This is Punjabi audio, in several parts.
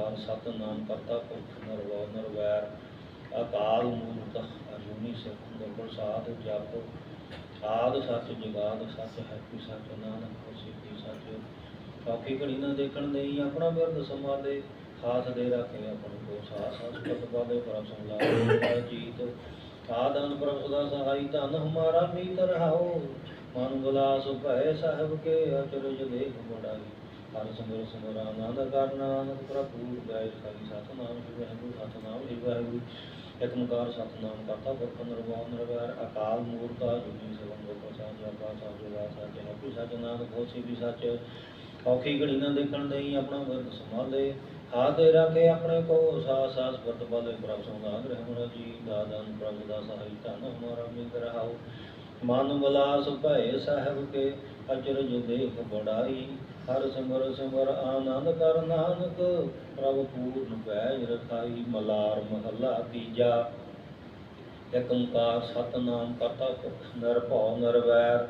ਓੰਕਾਰ ਸਤਨਾਮ ਕਰਤਾ ਪੁਰਖ ਨਿਰਭਉ ਨਿਰਵੈਰ, ਅਕਾਲ ਮੂਰਤ ਅਜੂਨੀ ਸਤਿ ਪ੍ਰਸਾਦ ਜਪ, ਆਦ ਸੱਚ ਜਗਾਦ ਸੱਚ ਹੈ ਕੀ ਸੱਚ, ਨਾਨਕ ਹੋਸੀ ਕੀ ਸੱਚ। ਕਾਫੀ ਘੜੀ ਨਾ ਦੇਖਣ ਦੇਈ ਆਪਣਾ ਬਿਰਦ ਸੰਭਾਲੇ ਹਾਥ ਦੇ ਰੱਖੇ ਆਪਣ ਕੋ ਸਾਹ ਸਾਹ ਸੁਖ ਬਾਲੇ ਪਰਮ ਸੰਲਾ ਜੀਤ। ਆਦਨ ਪ੍ਰਭ ਸਦਾ ਸਹਾਈ ਧਨ ਹਮਾਰਾ ਮੀਤ ਰਹਾਓ। ਮਨ ਵਿਲਾਸ ਭੈ ਸਾਹਿਬ ਕੇ ਅਚਰਜ ਦੇਖ ਬੜਾਈ ਹਰ ਸਿਮਰ ਸਿਮਰ ਆਨੰਦ ਕਰਨਾ ਆਨੰਦ ਪ੍ਰਭੂ ਗਾਇ ਸਾਈ ਸਤਨਾਮ, ਸ੍ਰੀ ਵਾਹਿਗੁਰੂ ਸਤਨਾਮ, ਸ੍ਰੀ ਵਾਹਿਗੁਰੂ ਇੱਕ ਓੰਕਾਰ ਸਤਨਾਮ ਕਰਤਾ, ਪੁਰਖ ਨਿਰਭਉ ਨਿਰਵੈਰ, ਅਕਾਲ ਮੂਰਤ ਜੁਨੀ ਸਗਨ ਗੋਪਾਲ ਸਾਹਿਬ ਜਪਾ ਸਾਹਿਬ ਜੁਗਾ ਸਾਹਿਬ ਜਪੀ ਸੱਚ, ਨਾਨਕ ਹੋਸੀ ਵੀ ਸੱਚ। ਔਖੀ ਘੜੀ ਨਾ ਦੇਖਣ ਦੇਈ ਆਪਣਾ ਵਰਦ ਸੰਭਾਲੇ ਹਾ ਦੇ ਰੱਖੇ ਆਪਣੇ ਕੋ ਸਾਸ ਸਾਸ ਵਰਤ ਬਾਲੇ ਪ੍ਰਭ ਸੰਗਾਨ ਰਹਿਮਨ ਜੀ ਦਾਦਨ ਪ੍ਰਭ ਦਾ ਸਹਾਈ ਧਨ, ਹਮਾਰਾ ਮਿਤ ਰਹਾਉ। ਮਨ ਵਿਲਾਸ ਭੈ ਸਾਹਿਬ ਕੇ ਅਚਰਜ ਦੇਖ ਬੜਾਈ ਹਰ ਸਿਮਰ ਸਿਮਰ ਆਨੰਦ ਕਰ ਨਾਨਕ, ਪ੍ਰਭ ਪੂਰਨ ਪੈਜ ਰਖਾਈ ਮਲਾਰ ਮਹੱਲਾ ਤੀਜਾ। ਇਕ ਓੰਕਾਰ ਸਤਨਾਮ ਕਰਤਾ ਪੁਰਖ ਨਿਰਭਉ ਨਿਰਵੈਰ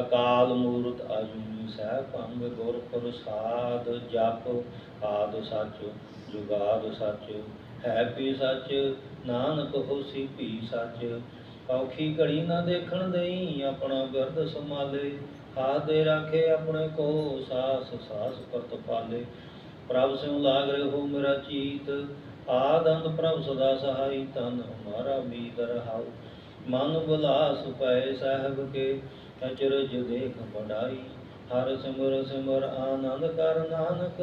ਅਕਾਲ ਮੂਰਤ ਆਜੂਨੀ ਸਹਿ ਭੰਗ ਗੁਰ ਪ੍ਰਸਾਦ ਜਪ। ਆਦ ਸੱਚ, ਜੁਗਾਦ ਸੱਚ, ਹੈ ਪੀ ਸੱਚ, ਨਾਨਕ ਹੋਸੀ ਭੀ ਸੱਚ। ਔਖੀ ਘੜੀ ਨਾ ਦੇਖਣ ਦਈ ਆਪਣਾ ਗਰਦ ਸੰਭਾਲੇ ਹਾਥ ਦੇ ਰਾਖੇ ਆਪਣੇ ਕੋ ਸਾਸ ਸਾਸ ਕਰਤ ਪਾਲੇ ਪ੍ਰਭ ਸਿਉ ਲਾਗ ਰਹੋ ਮੇਰਾ ਚੀਤ ਆਦੰਦ ਪ੍ਰਭ ਸਦਾ ਸਹਾਈ ਤਨ ਹਮਾਰਾ ਮੀਤ ਰਹਾਉ ਮਨ ਬੁਲਾਸ ਪੈ ਸਾਹਿਬ ਕੇ, ਅਚਰਜ ਦੇਖ ਬੜਾਈ ਹਰ ਸਿਮਰ ਸਿਮਰ ਆਨੰਦ ਕਰ ਨਾਨਕ,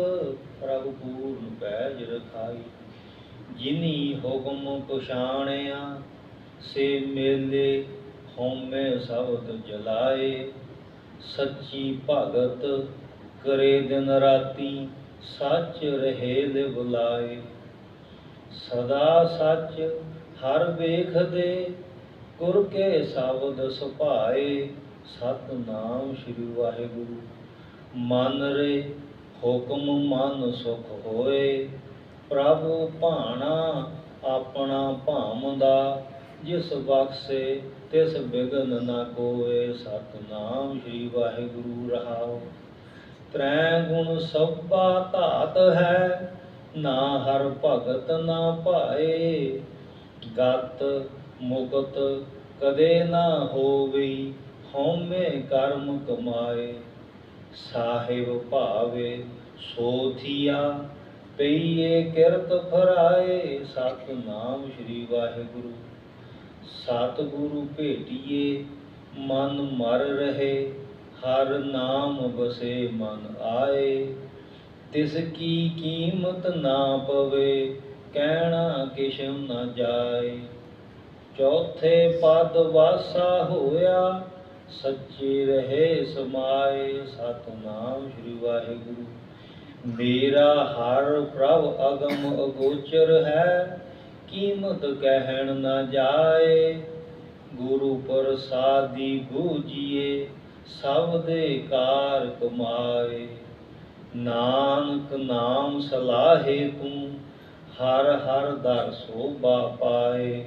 ਪ੍ਰਭ ਪੂਰਨ ਪੈਜ ਰਖਾਈ। ਜਿਨੀ ਹੁਕਮ ਪਛਾਣਿਆ ਸੇ ਮੇਲੇ ਹੋਮੇ ਸਬਦ ਜਲਾਏ, ਸੱਚੀ ਭਗਤ ਕਰੇ ਦਿਨ ਰਾਤੀ ਸੱਚ ਰਹੇ ਲਿਵ ਲਾਏ ਸਦਾ ਸੱਚ ਹਰ ਵੇਖਦੇ, ਗੁਰ ਕੇ ਸ਼ਬਦ ਸੁਭਾਏ, ਸਤਨਾਮ ਸ੍ਰੀ ਵਾਹਿਗੁਰੂ। ਮਨ ਰੇ ਹੁਕਮ ਮਨ ਸੁਖ ਹੋਏ, ਪ੍ਰਭ ਭਾਣਾ ਆਪਣਾ ਭਾਮ ਦਾ ਜਿਸ ਬਖਸੇ ਤਿਸ ਬਿਗਨ ਨਾ ਕੋਏ ਸਤਨਾਮ ਸ੍ਰੀ ਵਾਹਿਗੁਰੂ ਰਹਾਉ। ਤ੍ਰੈ ਗੁਣ ਸਭਾ ਧਾਤ ਹੈ, ਨਾ ਹਰ ਭਗਤ ਨਾ ਭਾਏ। ਗਤ ਮੁਕਤ ਕਦੇ ਨਾ ਹੋਵੀ, ਹਉਮੈ ਕਰਮ ਕਮਾਏ। ਸਾਹਿਬ ਭਾਵੇ ਸੋਥੀਆ, ਪਈਏ ਕਿਰਤ ਫਰਾਏ। ਸਤਨਾਮ ਸ੍ਰੀ ਵਾਹਿਗੁਰੂ। ਸਤਿਗੁਰੂ ਭੇਟੀਏ, ਮਨ ਮਰ ਰਹੇ, ਹਰ ਨਾਮ ਬਸੇ ਮਨ ਆਏ। ਤਿਸ ਕੀ ਕੀਮਤ ਨਾ ਪਵੇ, ਕਹਿਣਾ ਕਿਛ ਨਾ ਜਾਏ। ਚੌਥੇ ਪਦ ਵਾਸਾ ਹੋਇਆ, ਸੱਚੇ ਰਹੇ ਸਮਾਏ। ਸਤਨਾਮ ਸ੍ਰੀ ਵਾਹਿਗੁਰੂ। ਮੇਰਾ ਹਰ ਪ੍ਰਭ ਅਗਮ ਅਗੋਚਰ ਹੈ ਕੀਮਤ ਕਹਿਣ ਨਾ ਜਾਏ? ਗੁਰੂ ਪ੍ਰਸਾਦੀ ਬੂਝੀਏ, ਸਭ ਦੇ ਕਾਰ ਕਮਾਏ ਨਾਨਕ ਨਾਮ ਸਲਾਹੇ ਤੂੰ, ਹਰ ਹਰ ਦਰ ਸੋਭਾ ਪਾਏ।